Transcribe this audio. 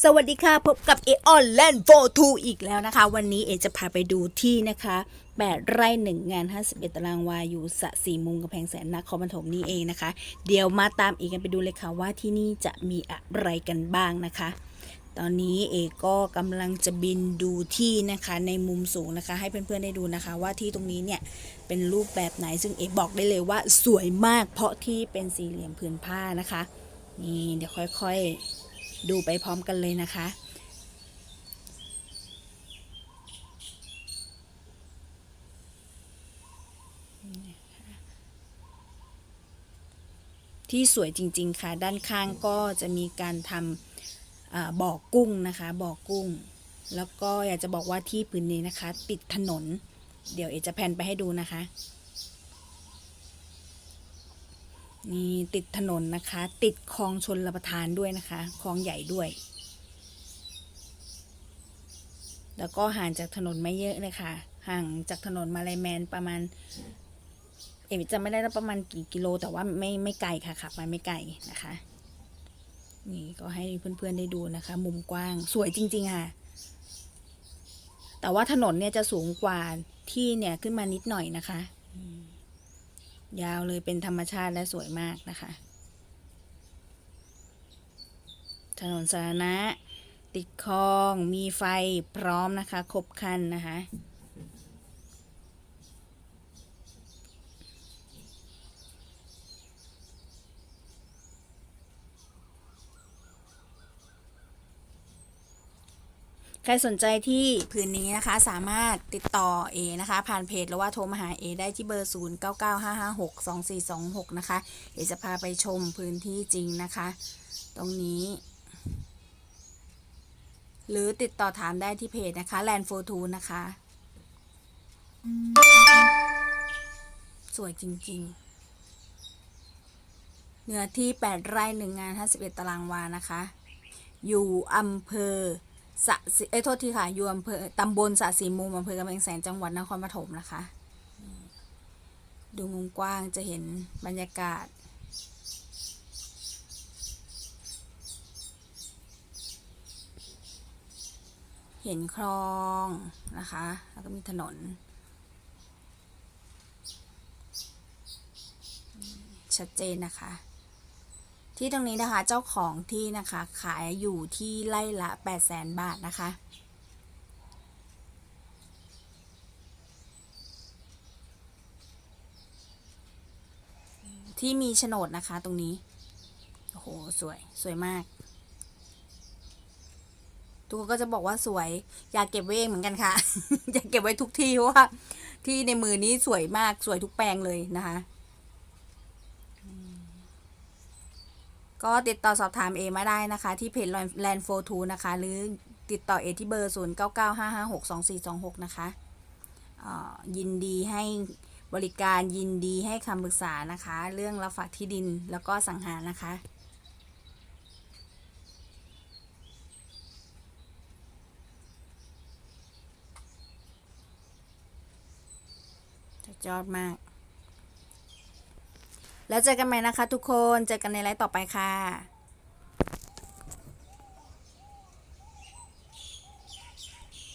สวัสดีค่ะ พบกับเอออนแลนด์โฟทูอีกแล้วนะคะ วันนี้เอจะพาไปดูที่นะคะ 8 ไร่หนึ่งงาน 51 ตารางวาอยู่สะสีมุมกำแพงแสนนครปฐมนี่เองนะคะ เดี๋ยวมาตามเอกกันไปดูเลยค่ะว่าที่นี่จะมีอะไรกันบ้างนะคะ ตอนนี้เอก็กำลังจะบินดูที่นะคะในมุมสูงนะคะ ให้เพื่อนๆได้ดูนะคะว่าที่ตรงนี้เนี่ยเป็นรูปแบบไหนซึ่งเอบอกได้เลยว่าสวยมากเพราะที่เป็นสี่เหลี่ยมผืนผ้านะคะนี่เดี๋ยวค่อยๆ ดูไปพร้อมกันเลยนะคะ ที่สวยจริง ๆ ค่ะ ด้านข้างก็จะมีการทำอบ่อกุ้งนะคะ บ่อกุ้ง แล้วก็อยากจะบอกว่าที่พื้นนี้นะคะ ติดถนน เดี๋ยวเอจะแพนไปให้ดูนะคะ นี่ติดถนนนะคะ ติดคลองชนระประทานด้วยนะคะคลองใหญ่ด้วย แล้วก็ห่างจากถนนไม่เยอะเลยค่ะ ห่างจากถนนมาลายแมนประมาณ เอมจะไม่ได้ประมาณกี่กิโล แต่ว่าไม่ไม่ไกลค่ะขับมาไม่ไกลนะคะ นี่ก็ให้เพื่อนๆได้ดูนะคะ มุมกว้างสวยจริง ๆ ค่ะ แต่ว่าถนนเนี่ยจะสูงกว่าที่เนี่ยขึ้นมานิดหน่อยนะคะ ยาวเลยเป็นธรรมชาติและสวยมากนะคะ ถนนสาธารณะ ติดคลอง มีไฟพร้อมนะคะ ครบคันนะคะ ใครสนใจที่พื้นนี้นะคะ สามารถติดต่อเอนะคะ ผ่านเพจหรือว่าโทรมาหาเอได้ที่เบอร์ 0 9 9 5 5 6 2 4 2 6 นะคะ เอจะพาไปชมพื้นที่จริงนะคะ ตรงนี้ หรือติดต่อถามได้ที่เพจนะคะ Land for Two นะคะ สวยจริงๆ เนื้อที่ 8 ไร่หนึ่งงาน51 ตารางวานะคะ อยู่อำเภอ สะสิเอ้ยโทษทีค่ะอยู่อำเภอตำบลสะสีมุมอำเภอกำแพงแสนจังหวัดนครปฐมนะคะ ดูมุมกว้างจะเห็นบรรยากาศ เห็นคลองนะคะ แล้วก็มีถนน ชัดเจนนะคะ ที่ตรงนี้นะคะเจ้าของที่นะคะขายอยู่ที่ไร่ละ 8 0 0แสนบาทนะคะที่มีโฉนดนะคะตรงนี้ โอ้โห สวย สวยมากทุกคนก็จะบอกว่าสวย อยากเก็บไว้เองเหมือนกันค่ะ อยากเก็บไว้ทุกที่เพราะว่า ที่ในมือนี้สวยมาก สวยทุกแปลงเลยนะคะ ก็ติดต่อสอบถามเอมาได้นะคะ ที่เพจ Land for Two นะคะ หรือติดต่อเอที่เบอร์ 0 9 9 5 5 6 2 4 2 6 นะคะอ่ายินดีให้บริการยินดีให้คำปรึกษานะคะ เรื่องรับฝากที่ดินแล้วก็สังหารนะคะสุดยอดมาก แล้วเจอกันใหม่นะคะทุกคน เจอกันในไลฟ์ต่อไปค่ะ